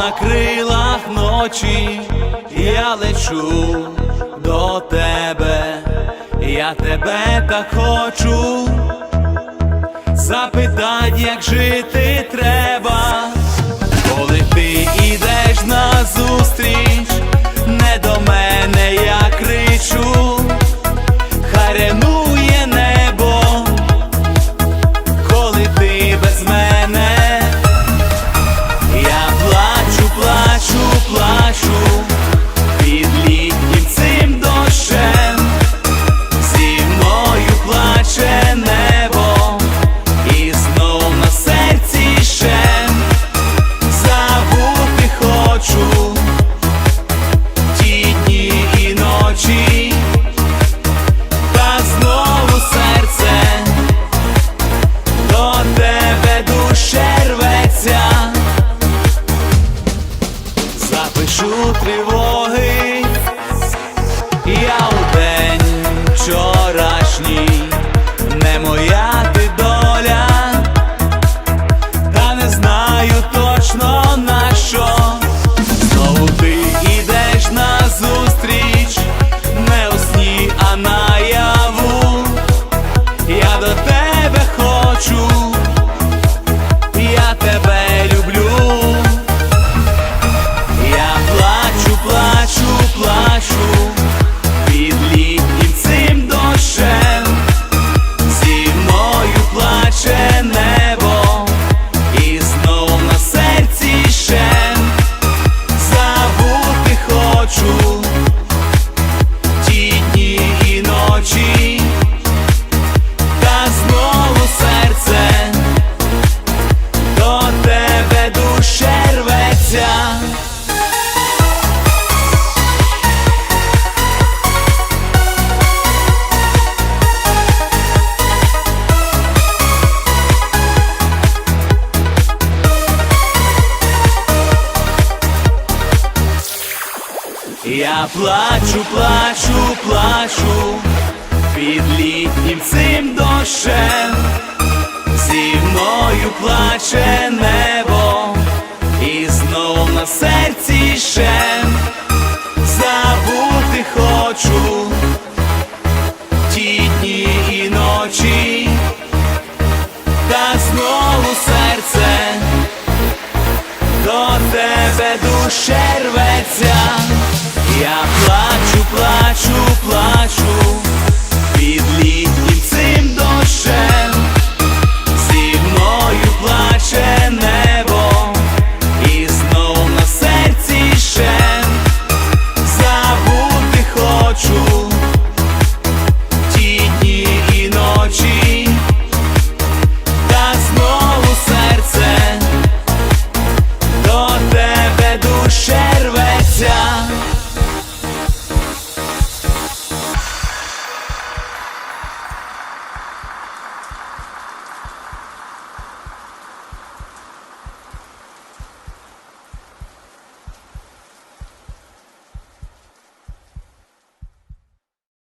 на крилах ночі, я лечу до тебе, я тебе так хочу, запитать, як жити треба, коли ти ідеш на запишу тривоги, я у день вчорашній, не моя ти доля, та не знаю точно на що. Знову ти ідеш на зустріч, не у сні, а наяву. Я до тебе Я плачу, плачу, плачу під літнім цим дощем, зі мною плаче небо, і знов на серці шем забути хочу ті дні і ночі, та знову серце до тебе душе рветься, я плачу, плачу, плачу